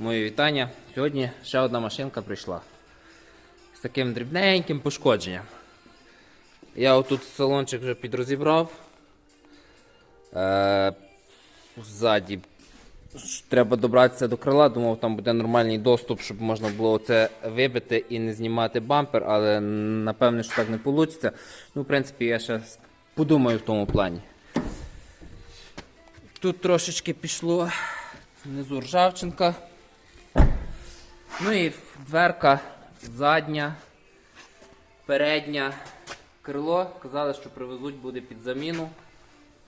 Моє вітання. Сьогодні ще одна машинка прийшла. З таким дрібненьким пошкодженням. Я отут салончик вже підрозібрав. Е, ззаді треба добратися до крила, думав, там буде нормальний доступ, щоб можна було це вибити і не знімати бампер, але напевне, що так не вийде. Ну, в принципі, я ще подумаю в тому плані. Тут трошечки пішло внизу ржавчинка. Ну і дверка задня, передня крило. Казали, що привезуть буде під заміну.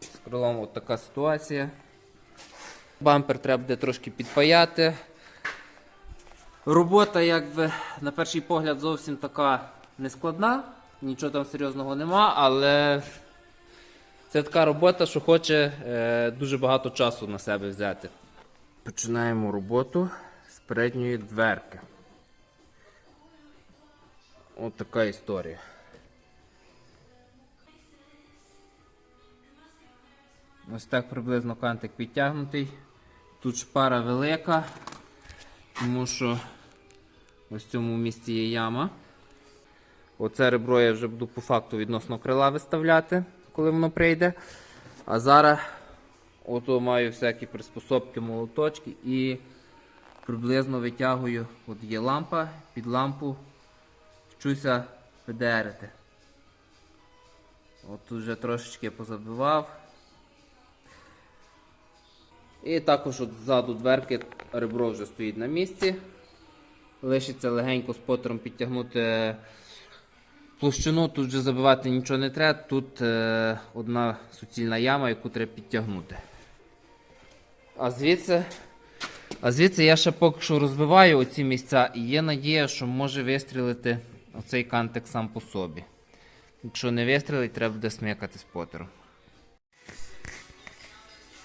З крилом от така ситуація. Бампер треба буде трошки підпаяти. Робота, якби, на перший погляд, зовсім така нескладна, нічого там серйозного нема, але це така робота, що хоче е, дуже багато часу на себе взяти. Починаємо роботу передньої дверки. От така історія. Ось так приблизно кантик підтягнутий. Тут шпара велика, тому що ось в цьому місці є яма. Оце ребро я вже буду по факту відносно крила виставляти, коли воно прийде. А зараз ото маю всякі приспособки, молоточки і приблизно витягую. От є лампа, під лампу вчуся ПДРити. От тут вже трошечки позабивав. І також от ззаду дверки ребро вже стоїть на місці. Лишиться легенько спотером підтягнути площину, тут вже забивати нічого не треба. Тут е, одна суцільна яма, яку треба підтягнути. А звідси, а звідси я ще поки що розбиваю оці місця і є надія, що може вистрілити оцей кантик сам по собі. Якщо не вистрілить, треба буде смикати спотером.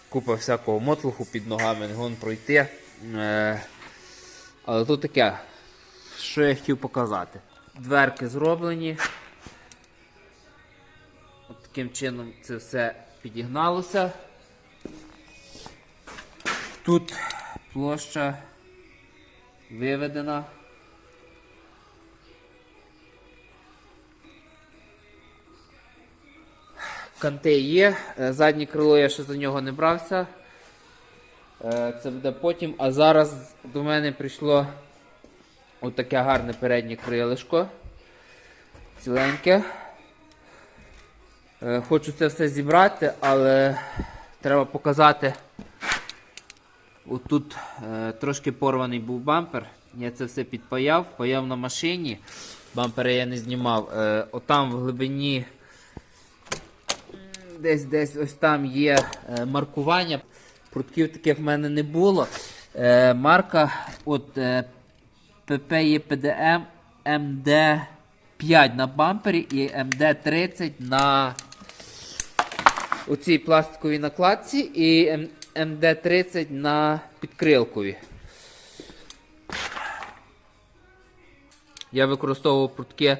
Купа всякого мотлуху під ногами, не гон пройти. Е, але тут таке, що я хотів показати. Дверки зроблені. От таким чином це все підігналося. Тут площа виведена. Канти є. Е, Заднє крило я ще за нього не брався. Е, Це буде потім. А зараз до мене прийшло отаке гарне переднє крилишко. Ціленьке. Е, Хочу це все зібрати, але треба показати. Отут е, трошки порваний був бампер. Я це все підпаяв, паяв на машині. Бампера я не знімав. Е, отам в глибині десь десь ось там є е, маркування. Прутків таких в мене не було. Е, марка от е, є ПДМ МД5 на бампері і МД30 на оцій пластиковій накладці і М- МД30 на підкрилкові. Я використовував прутки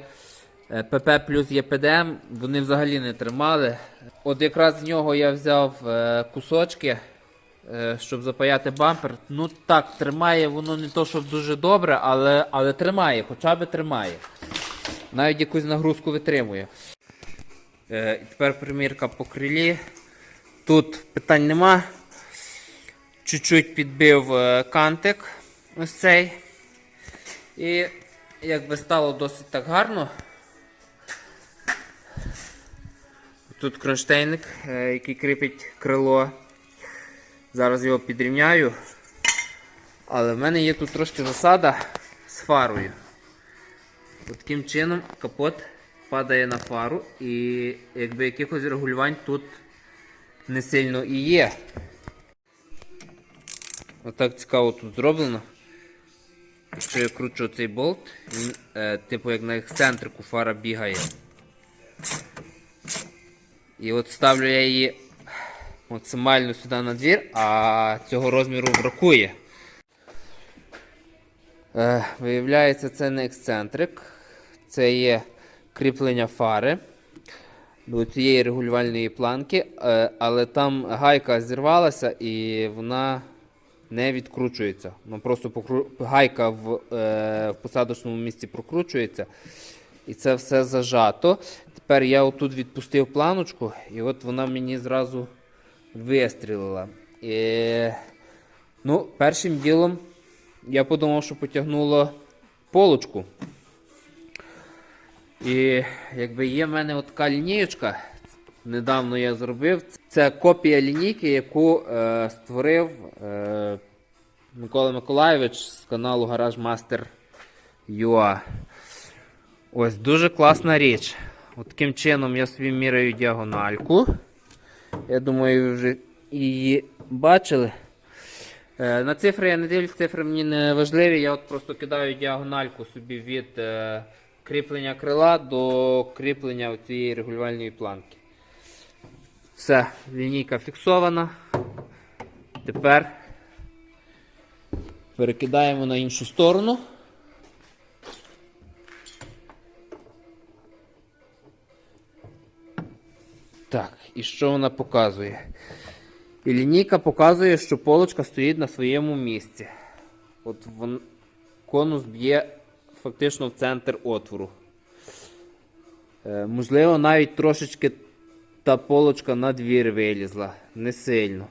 е, ПП плюс ЄПДМ, вони взагалі не тримали. От якраз з нього я взяв е, кусочки, е, щоб запаяти бампер. Ну так, тримає воно не то, щоб дуже добре, але, але тримає, хоча б тримає. Навіть якусь нагрузку витримує. Е, тепер примірка по крилі. Тут питань нема. Чуть-чуть підбив е, кантик ось цей. І якби стало досить так гарно. Тут кронштейник, е, який кріпить крило. Зараз його підрівняю. Але в мене є тут трошки засада з фарою. От таким чином капот падає на фару і якби якихось регулювань тут не сильно і є. Отак цікаво тут зроблено. Якщо я кручу цей болт, він, е, типу як на ексцентрику фара бігає. І от ставлю я її максимально сюди на двір, а цього розміру бракує. Е, виявляється, це не ексцентрик, це є кріплення фари до цієї регулювальної планки, е, але там гайка зірвалася і вона не відкручується. Ну, просто покру... гайка в, е, в посадочному місці прокручується. І це все зажато. Тепер я отут відпустив планочку, і от вона мені зразу вистрілила. І... Ну, першим ділом я подумав, що потягнуло полочку. І якби є в мене от така лінієчка, недавно я зробив. Це копія лінійки, яку е, створив е, Микола Миколайович з каналу Гараж UA. Ось дуже класна річ. От таким чином я собі міряю діагональку. Я думаю, ви вже її бачили. Е, На цифри я не дивлюсь, цифри мені не важливі. Я от просто кидаю діагональку собі від е, кріплення крила до кріплення цієї регулювальної планки. Все, лінійка фіксована. Тепер перекидаємо на іншу сторону. Так, і що вона показує? І лінійка показує, що полочка стоїть на своєму місці. От вон, конус б'є фактично в центр отвору. Е, можливо, навіть трошечки та полочка на двір вилізла. Не сильно.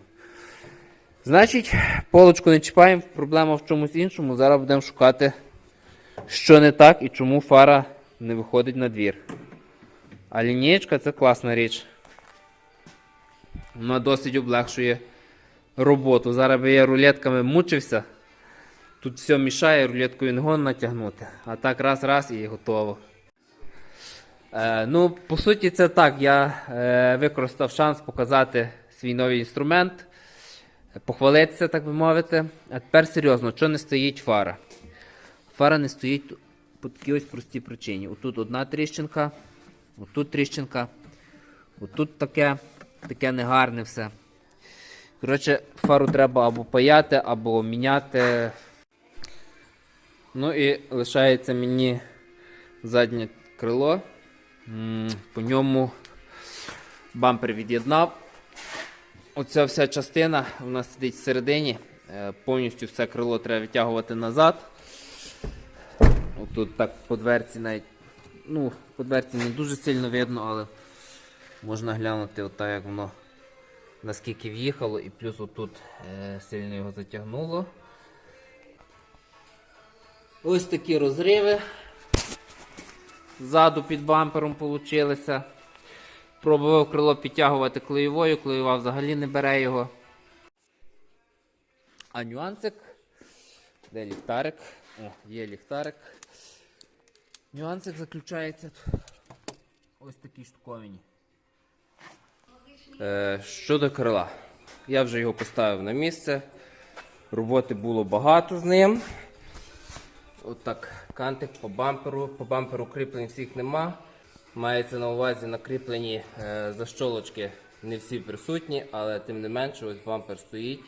Значить, полочку не чіпаємо, проблема в чомусь іншому. Зараз будемо шукати, що не так і чому фара не виходить на двір. А лінієчка це класна річ. Вона досить облегшує роботу. Зараз би я рулетками мучився. Тут все мішає, рулеткою не гон натягнути. А так раз-раз і готово. Е, ну, по суті, це так. Я е, використав шанс показати свій новий інструмент, похвалитися, так би мовити. А тепер серйозно, що не стоїть фара? Фара не стоїть по такій ось простій причині. Отут одна тріщинка, отут тріщинка, отут таке, таке негарне все. Коротше, фару треба або паяти, або міняти. Ну і лишається мені заднє крило. По ньому бампер від'єднав. Оця вся частина у нас сидить всередині. Е, Повністю все крило треба відтягувати назад. Отут так по дверці навіть. Ну, по дверці не дуже сильно видно, але можна глянути, отак, як воно наскільки в'їхало, і плюс отут е, сильно його затягнуло. Ось такі розриви. Ззаду під бампером получилися. Пробував крило підтягувати клеєвою, клеєва взагалі не бере його. А нюансик. Де ліхтарик? О, є ліхтарик. Нюансик заключається ось такі штуковині. Е, щодо крила. Я вже його поставив на місце. Роботи було багато з ним. Отак, кантик по бамперу. По бамперу кріплень всіх нема. Мається на увазі накріплені е, защолочки не всі присутні, але тим не менше ось бампер стоїть.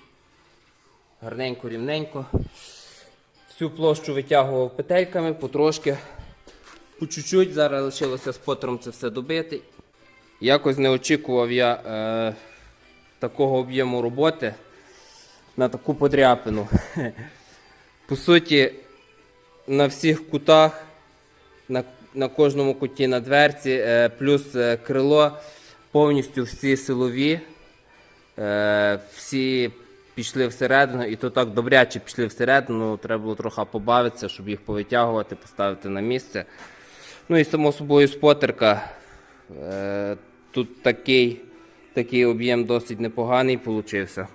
Гарненько, рівненько. Всю площу витягував петельками потрошки. По чуть-чуть, зараз лишилося спотером це все добити. Якось не очікував я е, такого об'єму роботи на таку подряпину. По суті, на всіх кутах, на, на кожному куті на дверці, е, плюс е, крило, повністю всі силові, е, всі пішли всередину, і то так добряче пішли всередину, треба було трохи побавитися, щоб їх повитягувати, поставити на місце. Ну і само собою спотерка. Тут такий, такий об'єм досить непоганий получився.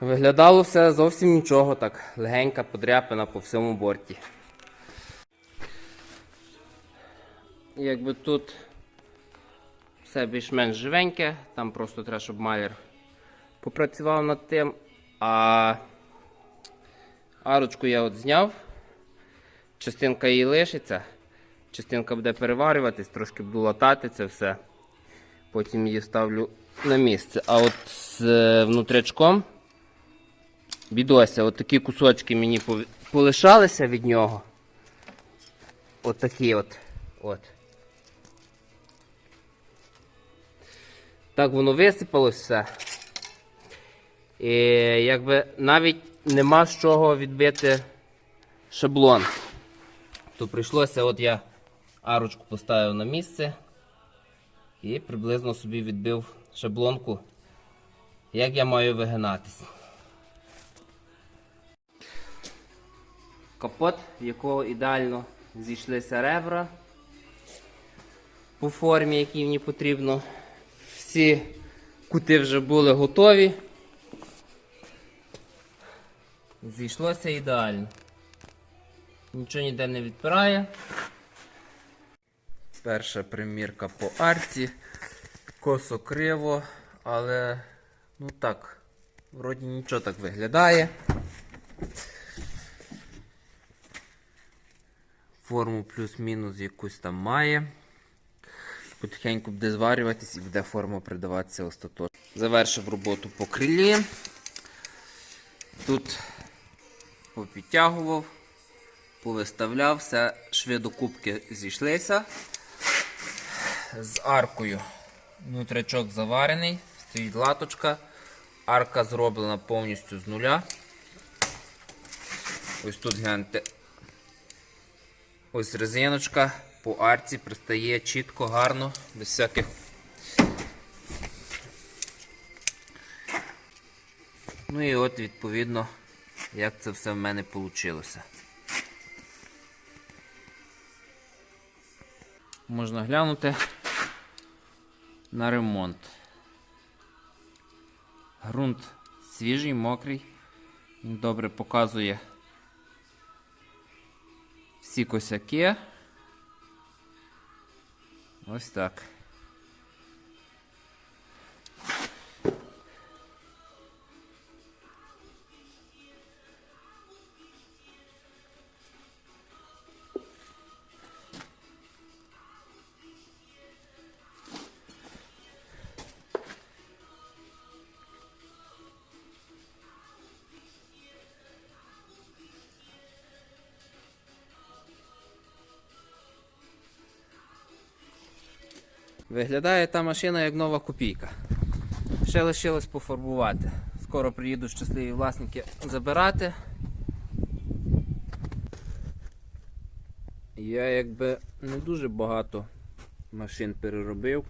Виглядало все зовсім нічого, так легенька подряпина по всьому борті. Якби тут все більш-менш живеньке, там просто треба, щоб маляр попрацював над тим. А арочку я от зняв. Частинка її лишиться, частинка буде переварюватись, трошки буду латати це все. Потім її ставлю на місце. А от з е, внутрячком бідося, от кусочки мені полишалися від нього. От от. от. Так воно висипалось все. І якби навіть нема з чого відбити шаблон. То прийшлося, от я арочку поставив на місце і приблизно собі відбив шаблонку, як я маю вигинатись. Капот, в якого ідеально зійшлися ребра по формі, якій мені потрібно. Всі кути вже були готові. Зійшлося ідеально. Нічого ніде не відпирає. Перша примірка по арці. Косо криво, але ну так, вроді нічого так виглядає. Форму плюс-мінус якусь там має. Потихеньку буде зварюватись і буде форма придаватися остаточно. Завершив роботу по крилі. Тут попідтягував, повиставляв, все шви до кубки зійшлися. З аркою. Внутрячок заварений, стоїть латочка. Арка зроблена повністю з нуля. Ось тут гляньте. Ось резиночка по арці пристає чітко, гарно, без всяких. Ну і от відповідно, як це все в мене вийшло. Можна глянути на ремонт. Грунт свіжий, мокрий. Він добре показує всі косяки. Ось так. Виглядає та машина як нова копійка. Ще лишилось пофарбувати. Скоро приїдуть щасливі власники забирати. Я якби не дуже багато машин переробив.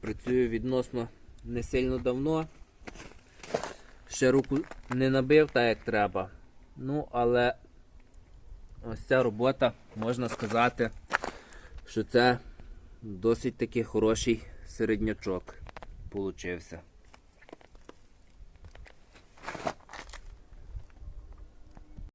Працюю відносно не сильно давно. Ще руку не набив так як треба. Ну, але ось ця робота, можна сказати, що це досить таки хороший середнячок получився.